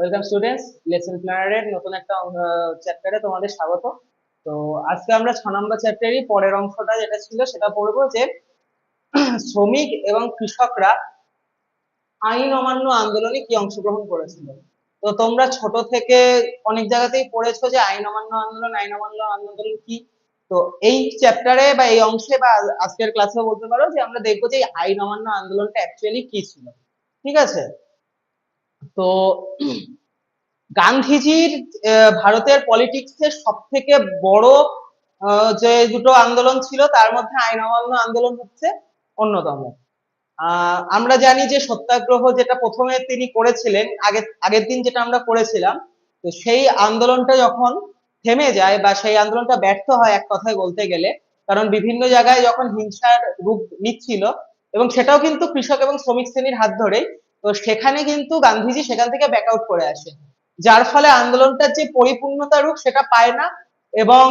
Welcome students lesson প্ল্যানারের নতুন একটা চ্যাপ্টারে তোমাদের স্বাগত। তো আজকে আমরা ছ নম্বর চ্যাপ্টারই পরের অংশটা যেটা ছিল, সেটা পড়ব যে শ্রমিক এবং কৃষকরা আইন অমান্য আন্দোলনে কি অংশগ্রহণ করেছিল। তো তোমরা ছোট থেকে অনেক জায়গাতেই পড়েছো যে আইন অমান্য আন্দোলন, আইন অমান্য আন্দোলন কি? তো এই চ্যাপ্টারে বা এই অংশে বা আজকের ক্লাসে বলতে পারো যে আমরা দেখব যে আইন অমান্য আন্দোলনটা অ্যাকচুয়ালি কি ছিল। ঠিক আছে? তো গান্ধীজির ভারতের পলিটিক্সের সব থেকে বড় যে দুটো আন্দোলন ছিল, তার মধ্যে আইন অমান্য আন্দোলন হচ্ছে অন্যতম। আমরা জানি যে সত্যাগ্রহ যেটা প্রথমে তিনি করেছিলেন, আগে, আগের দিন যেটা আমরা করেছিলাম, তো সেই আন্দোলনটা যখন থেমে যায় বা সেই আন্দোলনটা ব্যর্থ হয় এক কথায় বলতে গেলে, কারণ বিভিন্ন জায়গায় যখন হিংসার রূপ নিচ্ছিল, এবং সেটাও কিন্তু কৃষক এবং শ্রমিক শ্রেণির হাত ধরেই তো সেখানে কিন্তু গান্ধীজি সেখান থেকে ব্যাক আউট করে আসেন। যার ফলে আন্দোলনটার যে পরিপূর্ণতা রূপ সেটা পায় না এবং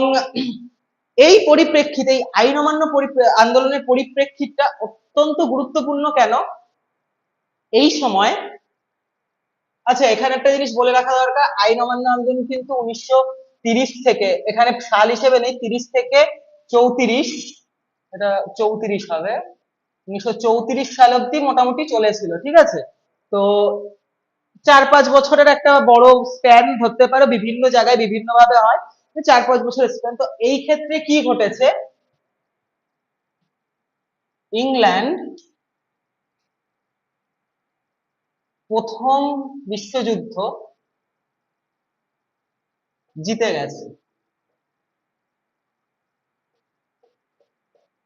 এই পরিপ্রেক্ষিতে এই আইন অমান্য আন্দোলনের পরিপ্রেক্ষিতটা অত্যন্ত গুরুত্বপূর্ণ কেন? এই সময় আচ্ছা এখানে একটা জিনিস বলে রাখা দরকার আইন অমান্য আন্দোলন কিন্তু উনিশশো তিরিশ থেকে, এখানে সাল হিসেবে নেই, তিরিশ থেকে চৌত্রিশ, এটা চৌত্রিশ হবে, উনিশশো চৌত্রিশ সাল অব্দি মোটামুটি চলেছিল, ঠিক আছে? তো চার পাঁচ বছরের একটা বড় স্প্যান ধরতে পারো, বিভিন্ন জায়গায় বিভিন্ন ভাবে হয় চার পাঁচ বছরের স্প্যান তো এই ক্ষেত্রে কি ঘটেছে? ইংল্যান্ড প্রথম বিশ্বযুদ্ধ জিতে গেছে।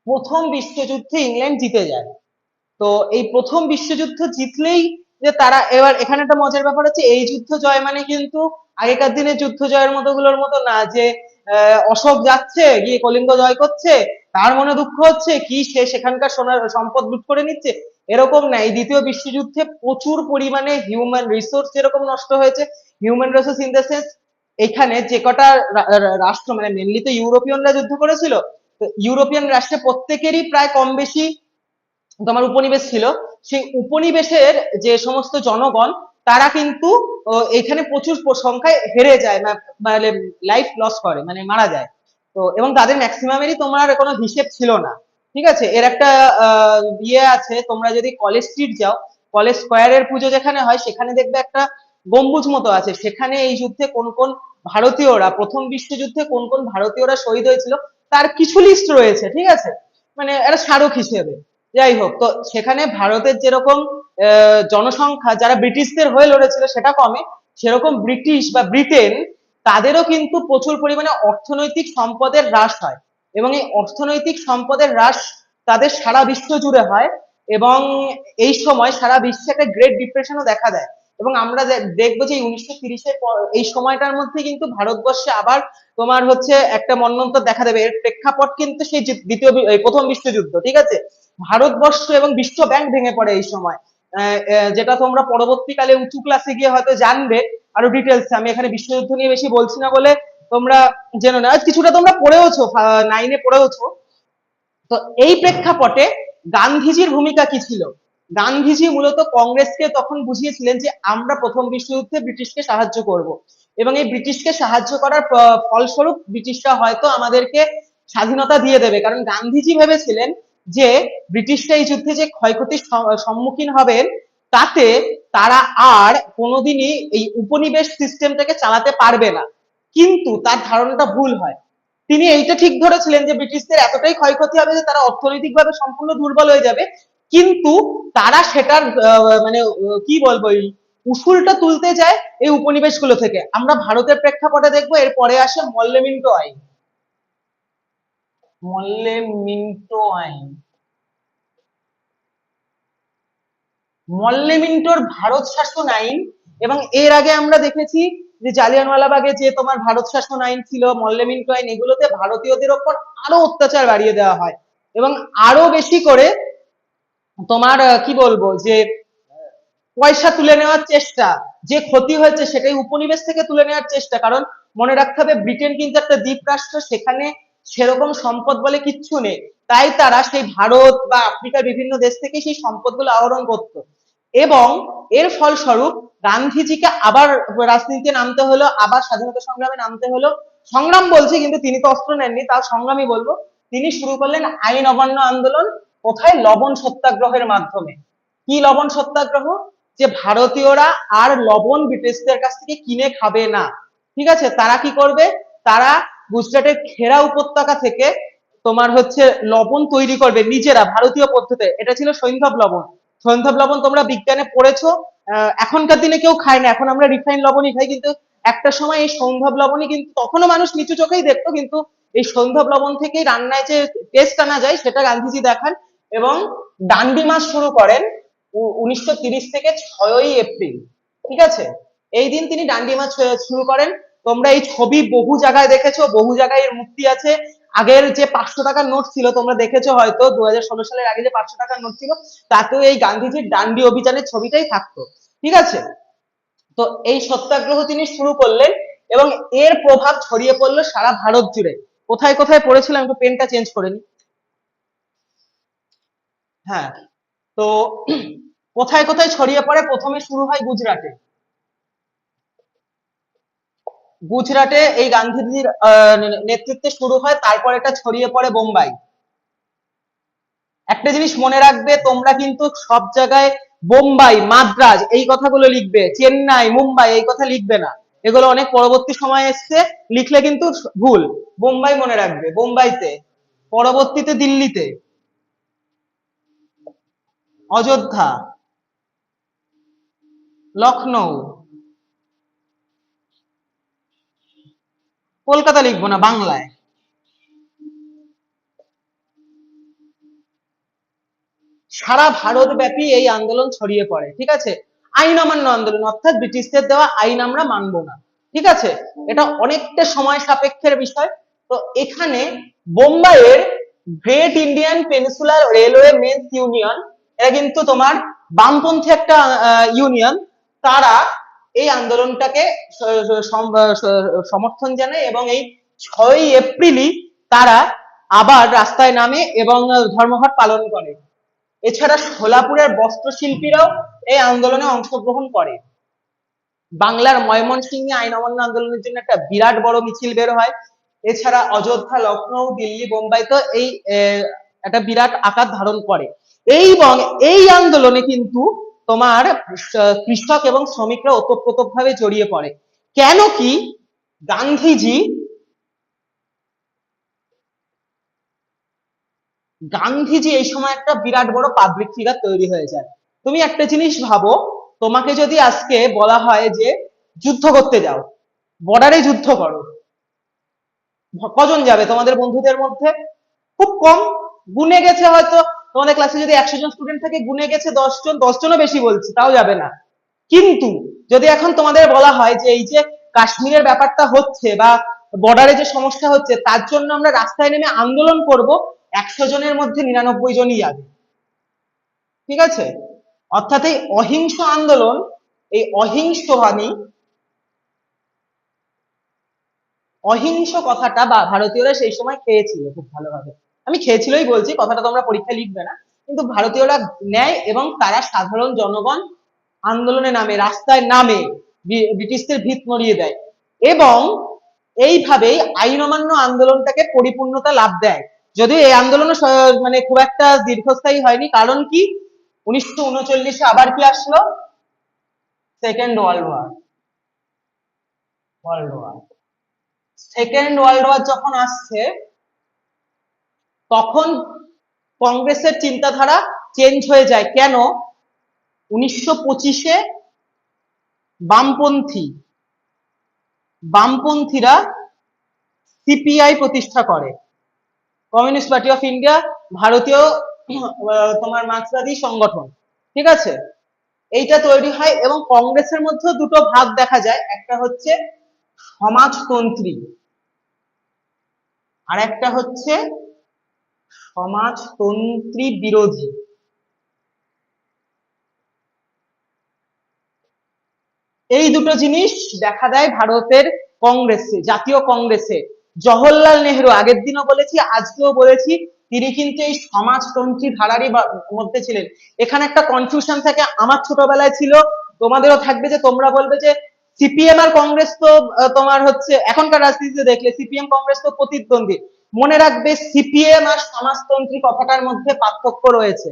প্রথম বিশ্বযুদ্ধে ইংল্যান্ড জিতে যায়। তো এই প্রথম বিশ্বযুদ্ধ জিতলেই যে তারা এবার এখানে একটা মজার ব্যাপার হচ্ছে, এই যুদ্ধ জয় মানে কিন্তু আগেকার দিনে যুদ্ধ জয়ের মতো গুলোর মতো না, যে অশোক যাচ্ছে, গিয়ে কলিঙ্গ জয় করছে, তার মনে দুঃখ হচ্ছে, কি সে সেখানকার সোনার সম্পদ লুট করে নিচ্ছে? এরকম না, এই দ্বিতীয় বিশ্বযুদ্ধে প্রচুর পরিমাণে হিউম্যান রিসোর্স যেরকম নষ্ট হয়েছে human resource in the sense এখানে যে কটা রাষ্ট্র মানে মেনলি তো ইউরোপিয়ানরা যুদ্ধ করেছিল, তো ইউরোপিয়ান রাষ্ট্রে প্রত্যেকেরই প্রায় কম বেশি তোমার উপনিবেশ ছিল, সেই উপনিবেশের যে সমস্ত জনগণ, তারা কিন্তু এখানে প্রচুর সংখ্যায় হেরে যায় মানে লাইফ লস করে মানে মারা যায়। তো, এবং তাদের ম্যাক্সিমামেরই তোমার কোনো হিসেব ছিল না। ঠিক আছে? এর একটা ইয়ে আছে, তোমরা যদি কলেজ স্ট্রিট যাও কলেজ স্কোয়ারের পুজো যেখানে হয়, সেখানে দেখবে একটা গম্বুজ মতো আছে। সেখানে এই যুদ্ধে কোন কোন ভারতীয়রা, প্রথম বিশ্বযুদ্ধে কোন কোন ভারতীয়রা শহীদ হয়েছিল, তার কিছু লিস্ট রয়েছে, ঠিক আছে? মানে একটা স্মারক হিসেবে। যাই হোক তো সেখানে ভারতের যেরকম জনসংখ্যা, যারা ব্রিটিশদের হয়ে লড়েছিল সেটা কমে, সেরকম ব্রিটিশ বা ব্রিটেন, তাদেরও কিন্তু প্রচুর পরিমাণে অর্থনৈতিক সম্পদের হ্রাস হয়। এবং এই অর্থনৈতিক সম্পদের হ্রাস তাদের সারা বিশ্ব জুড়ে হয় এবং এই সময় সারা বিশ্বে একটা গ্রেট ডিপ্রেশনও দেখা দেয়। এবং আমরা দেখব যে উনিশশো তিরিশের পর, এই সময়টার মধ্যে কিন্তু ভারতবর্ষে আবার তোমার হচ্ছে একটা মন্বন্তর দেখা দেবে। এর প্রেক্ষাপট কিন্তু সেই দ্বিতীয় প্রথম বিশ্বযুদ্ধ, ঠিক আছে? ভারতবর্ষ এবং বিশ্ব ব্যাংক ভেঙে পড়ে এই সময়। যেটা তোমরা পরবর্তীকালে উঁচু ক্লাসে গিয়ে হয়তো জানবে। আরও ডিটেলস আমি এখানে বিশ্বযুদ্ধ নিয়ে বেশি বলছি না বলে তোমরা জেনো না কিছুটা তোমরা পড়েওছো নাইনে পড়েওছো। তো এই প্রেক্ষাপটে গান্ধীজির ভূমিকা কি ছিল? গান্ধীজি মূলত কংগ্রেসকে তখন বুঝিয়েছিলেন যে আমরা প্রথম বিশ্বযুদ্ধে ব্রিটিশকে সাহায্য করব। এবং এই ব্রিটিশকে সাহায্য করার ফলস্বরূপ ব্রিটিশরা হয়তো আমাদেরকে স্বাধীনতা দিয়ে দেবে। কারণ গান্ধীজি ভেবেছিলেন যে ব্রিটিশরা এই যুদ্ধে যে ক্ষয়ক্ষতির সম্মুখীন হবেন, তাতে তারা আর কোনোদিনই এই উপনিবেশ সিস্টেমটাকে চালাতে পারবে না। কিন্তু তার ধারণাটা ভুল হয়। তিনি এইটা ঠিক ধরেছিলেন যে ব্রিটিশদের এতটাই ক্ষয়ক্ষতি হবে যে তারা অর্থনৈতিকভাবে সম্পূর্ণ দুর্বল হয়ে যাবে। কিন্তু তারা সেটার মানে কি বলব, এই উসুলটা তুলতে যায় এই উপনিবেশগুলো থেকে। আমরা ভারতের প্রেক্ষাপটে দেখব, এরপরে আসে মল্লেমিন্টো আইন। মল্লেমিন্টো আইন। মল্লেমিন্টোর ভারত শাসন আইন এবং এর আগে আমরা দেখেছি যে জালিয়ানওয়ালাবাগে যে তোমার ভারত শাসন আইন ছিল মল্লেমিন্টো আইন, এগুলোতে ভারতীয়দের ওপর আরও অত্যাচার বাড়িয়ে দেওয়া হয় এবং আরও বেশি করে তোমার কি বলব, যে পয়সা তুলে নেওয়ার চেষ্টা, যে ক্ষতি হয়েছে সেটাই উপনিবেশ থেকে তুলে নেওয়ার চেষ্টা। কারণ মনে রাখতে হবে, ব্রিটেন কিন্তু একটা দ্বীপ রাষ্ট্র সেখানে সেরকম সম্পদ বলে কিচ্ছু নেই। তাই তারা সেই ভারত বা আফ্রিকার বিভিন্ন দেশ থেকে সেই সম্পদগুলো আহরণ করতো। এবং এর ফলস্বরূপ গান্ধীজিকে আবার রাজনীতিতে নামতে হলো, আবার স্বাধীনতা সংগ্রামে নামতে হলো। সংগ্রাম বলছি, কিন্তু তিনি তো অস্ত্র নেননি, তাও সংগ্রামই বলব। তিনি শুরু করলেন আইন অমান্য আন্দোলন, কোথায়? লবণ সত্যাগ্রহের মাধ্যমে। কি লবণ সত্যাগ্রহ? যে ভারতীয়রা আর লবণ ব্রিটিশদের কাছ থেকে কিনে খাবে না। ঠিক আছে, তারা কি করবে? তারা গুজরাটের খেরা উপত্যকা থেকে তোমার হচ্ছে লবণ তৈরি করবে নিজেরা, ভারতীয় পদ্ধতিতে। এটা ছিল সৈন্ধব লবণ। সৈন্ধব লবণ তোমরা বিজ্ঞানে পড়েছো এখনকার দিনে কেউ খায় না। এখন আমরা রিফাইন লবণই খাই, কিন্তু একটা সময় এই সৈন্ধব লবণই কিন্তু তখনও মানুষ নিচু চোখেই দেখতো, কিন্তু এই সৈন্ধব লবণ থেকেই রান্নায় যে টেস্ট আনা যায়, সেটা গান্ধীজি দেখান এবং ডান্ডি মাস শুরু করেন উনিশশো থেকে ছয়ই এপ্রিল। ঠিক আছে? এই দিন তিনি ডান্ডি মাছ শুরু করেন। তোমরা এই ছবি বহু জায়গায় দেখেছ, বহু জায়গায় এর মূর্তি আছে। আগের যে পাঁচশো টাকার নোট ছিল, তোমরা দেখেছ হয়তো দু হাজার ষোলো সালের আগে যে পাঁচশো টাকার নোট ছিল, তাতেও এই গান্ধীজির ডান্ডি অভিযানের ছবিটাই থাকতো। ঠিক আছে? তো এই সত্যাগ্রহ তিনি শুরু করলেন এবং এর প্রভাব ছড়িয়ে পড়ল সারা ভারত জুড়ে। কোথায় কোথায় পড়েছিলাম একটু পেনটা চেঞ্জ করে নি হ্যাঁ তো কোথায় কোথায় ছড়িয়ে পড়ে? প্রথমে শুরু হয় গুজরাটে। গুজরাটে এই গান্ধীজির নেতৃত্বে শুরু হয়, তারপর এটা ছড়িয়ে পড়ে বোম্বাই। একটা জিনিস মনে রাখবে, তোমরা কিন্তু সব জায়গায় বোম্বাই, মাদ্রাজ এই কথাগুলো লিখবে, চেন্নাই, মুম্বাই এই কথা লিখবে না। এগুলো অনেক পরবর্তী সময় এসছে, লিখলে কিন্তু ভুল। বোম্বাই মনে রাখবে, বোম্বাইতে, পরবর্তীতে দিল্লিতে। অযোধ্যা লখনৌ কলকাতা লিখব না, বাংলায়। সারা ভারত ব্যাপী এই আন্দোলন ছড়িয়ে পড়ে, ঠিক আছে? আইন অমান্য আন্দোলন, অর্থাৎ ব্রিটিশদের দেওয়া আইন আমরা মানবো না, ঠিক আছে? এটা অনেকটা সময় সাপেক্ষের বিষয়। তো এখানে বোম্বাইয়ের great Indian peninsular railway men's union, এরা কিন্তু তোমার বামপন্থী একটা ইউনিয়ন, তারা এই আন্দোলনটাকে সমর্থন জানায় এবং এই ছয়ই এপ্রিলই তারা আবার রাস্তায় নামে এবং ধর্মঘট পালন করে। এছাড়া সোলাপুরের বস্ত্রশিল্পীরাও এই আন্দোলনে অংশগ্রহণ করে। বাংলার ময়মনসিংহে আইন অমান্য আন্দোলনের জন্য একটা বিরাট বড় মিছিল বের হয়। এছাড়া অযোধ্যা লখনৌ দিল্লি, বোম্বাই তো এই একটা বিরাট আকার ধারণ করে। এবং এই আন্দোলনে কিন্তু তোমার কৃষক এবং শ্রমিকরা ওতপ্রোতক ভাবে জড়িয়ে পড়ে। কেন কি গান্ধীজি গান্ধীজি এই সময় একটা বিরাট বড় পাবলিক ফিগার তৈরি হয়ে যায়। তুমি একটা জিনিস ভাবো, তোমাকে যদি আজকে বলা হয় যে যুদ্ধ করতে যাও বর্ডারে যুদ্ধ করো কজন যাবে তোমাদের বন্ধুদের মধ্যে? খুব কম। গুনে গেছে হয়তো তোমাদের ক্লাসে যদি একশো জন স্টুডেন্ট থাকে, গুনে গেছে দশ জন, দশ জনও বেশি বলছি, তাও যাবে না। কিন্তু যদি এখন তোমাদের বলা হয় যে, এই যে কাশ্মীরের ব্যাপারটা হচ্ছে বা বর্ডারে যে সমস্যা হচ্ছে, তার জন্য আমরা রাস্তায় নেমে আন্দোলন করব, একশো জনের মধ্যে নিরানব্বই জনই যাবে। ঠিক আছে? অর্থাৎ এই অহিংস আন্দোলন, এই অহিংস বাণী অহিংস কথাটা বা ভারতীয়রা সেই সময় খেয়েছিল খুব ভালোভাবে। আমি খেয়েছিলই বলছি, কথাটা তোমরা পরীক্ষা লিখবে না। কিন্তু ভারতীয়রা নেয় এবং তারা সাধারণ জনগণ আন্দোলনে নামে, রাস্তায় নামে ব্রিটিশদের ভিত নড়িয়ে দেয়। এবং এইভাবেই আইন অমান্য আন্দোলনটাকে পরিপূর্ণতা লাভ দেয়। যদিও এই আন্দোলন মানে খুব একটা দীর্ঘস্থায়ী হয়নি, কারণ কি? উনিশশো উনচল্লিশে আবার কি আসলো? Second world war. World war. Second world war যখন আসছে তখন কংগ্রেসের চিন্তাধারা চেঞ্জ হয়ে যায়। কেন? উনিশশো পঁচিশে বামপন্থী, বামপন্থীরা সিপিআই প্রতিষ্ঠা করে। কমিউনিস্ট পার্টি অফ ইন্ডিয়া ভারতীয় তোমার মার্ক্সবাদী সংগঠন, ঠিক আছে? এইটা তৈরি হয় এবং কংগ্রেসের মধ্যেও দুটো ভাগ দেখা যায়। একটা হচ্ছে সমাজতন্ত্রী, আর একটা হচ্ছে সমাজতন্ত্রী বিরোধী। এই দুটো জিনিস দেখা দেয় ভারতের কংগ্রেসে, জাতীয় কংগ্রেসে। জওহরলাল নেহরু, আগের দিনও বলেছি, আজকেও বলেছি, তিনি কিন্তু এই সমাজতন্ত্রী ধারারই মধ্যে ছিলেন। এখানে একটা কনফিউশন থাকে, আমার ছোটবেলায় ছিল, তোমাদেরও থাকবে যে তোমরা বলবে যে সিপিএম আর কংগ্রেস তো তোমার হচ্ছে, এখনকার রাজনীতিতে দেখলে সিপিএম কংগ্রেস তো প্রতিদ্বন্দ্বী। মনে রাখবে সিপিএম আর সমাজতন্ত্রী কথাটার মধ্যে পার্থক্য রয়েছে।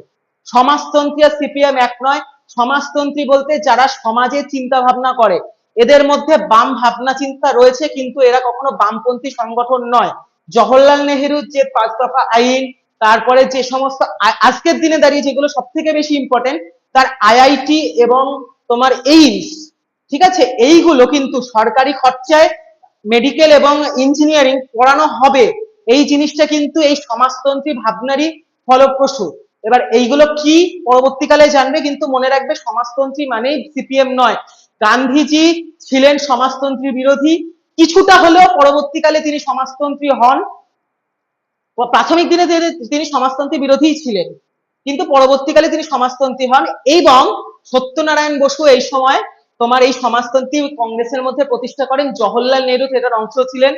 সমাজতন্ত্রী আর সিপিএম এক নয়, সমাজতন্ত্রী বলতে যারা সমাজে চিন্তা ভাবনা করে, এদের মধ্যে বাম ভাবনা চিন্তা রয়েছে, কিন্তু এরা কখনো বামপন্থী সংগঠন নয়। জওহরলাল নেহেরুর যে পাঁচ দফা আইন, তারপরে যে সমস্ত আজকের দিনে দাঁড়িয়ে যেগুলো সব থেকে বেশি ইম্পর্টেন্ট তার আইআইটি এবং তোমার এইমস, ঠিক আছে? এইগুলো কিন্তু সরকারি খরচায় মেডিকেল এবং ইঞ্জিনিয়ারিং পড়ানো হবে। এই জিনিসটা কিন্তু এই সমাজতন্ত্রী ভাবনারই ফলপ্রসূ। এবার এইগুলো কি পরবর্তীকালে জানবে কিন্তু মনে রাখবে সমাজতন্ত্রী মানেই সিপিএম নয়। গান্ধীজি ছিলেন সমাজতন্ত্রী বিরোধী। কিছুটা হলেও পরবর্তীকালে তিনি সমাজতন্ত্রী হন। প্রাথমিক দিনে তিনি- তিনি সমাজতন্ত্রী বিরোধী ছিলেন। কিন্তু পরবর্তীকালে তিনি সমাজতন্ত্রী হন এবং সত্যনারায়ণ বসু এই সময় তোমার এই সমাজতন্ত্রী কংগ্রেসের মধ্যে প্রতিষ্ঠা করেন। জওহরলাল নেহরু এটার অংশ ছিলেন।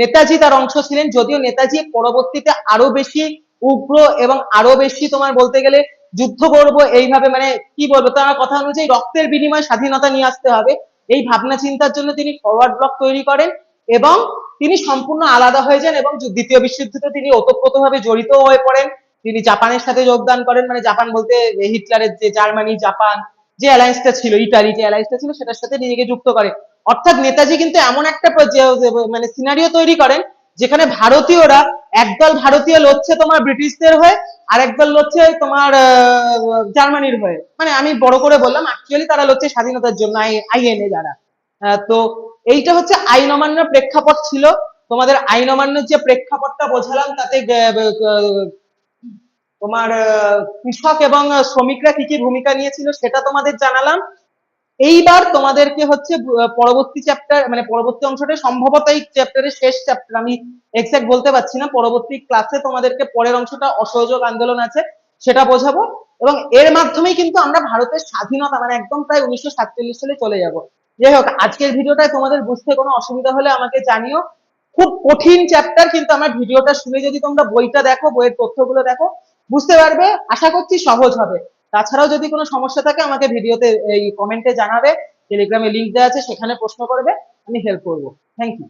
নেতাজি তার অংশ ছিলেন। যদিও নেতাজি পরবর্তীতে আরও বেশি উগ্র এবং আরও বেশি তোমার বলতে গেলে যুদ্ধ করব এইভাবে মানে কি বলব, তার কথা অনুযায়ী রক্তের বিনিময়ে স্বাধীনতা নিয়ে আসতে হবে। এই ভাবনা চিন্তার জন্য তিনি ফরওয়ার্ড ব্লক তৈরি করেন এবং তিনি সম্পূর্ণ আলাদা হয়ে যান এবং দ্বিতীয় বিশ্বযুদ্ধে তিনি ওতপ্রোতভাবে জড়িত হয়ে পড়েন। তিনি জাপানের সাথে যোগদান করেন। মানে জাপান বলতে হিটলারের যে জার্মানি, জাপান যে অ্যালায়েন্সটা ছিল ইটালি যে অ্যালায়েন্সটা ছিল, সেটার সাথে নিজেকে যুক্ত করে। অর্থাৎ নেতাজি কিন্তু এমন একটা মানে সিনারিও তৈরি করেন, যেখানে ভারতীয়রা একদল ভারতীয় লড়ছে তোমার ব্রিটিশদের হয়ে, আর একদল লড়ছে তোমার জার্মানির হয়ে। মানে আমি বড় করে বললাম অ্যাকচুয়ালি তারা লড়ছে স্বাধীনতার জন্য আইএনএ যারা। তো এইটা হচ্ছে আইন অমান্যের প্রেক্ষাপট ছিল। তোমাদের আইন অমান্যের যে প্রেক্ষাপটটা বোঝালাম, তাতে তোমার কৃষক এবং শ্রমিকরা কি কি ভূমিকা নিয়েছিল সেটা তোমাদের জানালাম। এইবার তোমাদেরকে হচ্ছে পরবর্তী চ্যাপ্টার মানে পরবর্তী অংশটা সম্ভবত এই চ্যাপ্টারের শেষ চ্যাপ্টার আমি এক্সাক্ট বলতে পারছি না, পরবর্তী ক্লাসে তোমাদেরকে পরের অংশটা অসহযোগ আন্দোলন আছে, সেটা বোঝাবো। এবং এর মাধ্যমেই কিন্তু আমরা ভারতের স্বাধীনতা মানে একদম প্রায় উনিশশো সাতচল্লিশ সালে চলে যাব। যাই হোক, আজকের ভিডিওটায় তোমাদের বুঝতে কোনো অসুবিধা হলে আমাকে জানিও। খুব কঠিন চ্যাপ্টার কিন্তু আমার ভিডিওটা শুনে যদি তোমরা বইটা দেখো, বইয়ের তথ্যগুলো দেখো, বুঝতে পারবে। আশা করছি সহজ হবে। তাছাড়াও যদি কোনো সমস্যা থাকে, আমাকে ভিডিওতে এই কমেন্টে জানাবে টেলিগ্রামে লিঙ্ক দেওয়া আছে, সেখানে প্রশ্ন করবে, আমি হেল্প করব। Thank you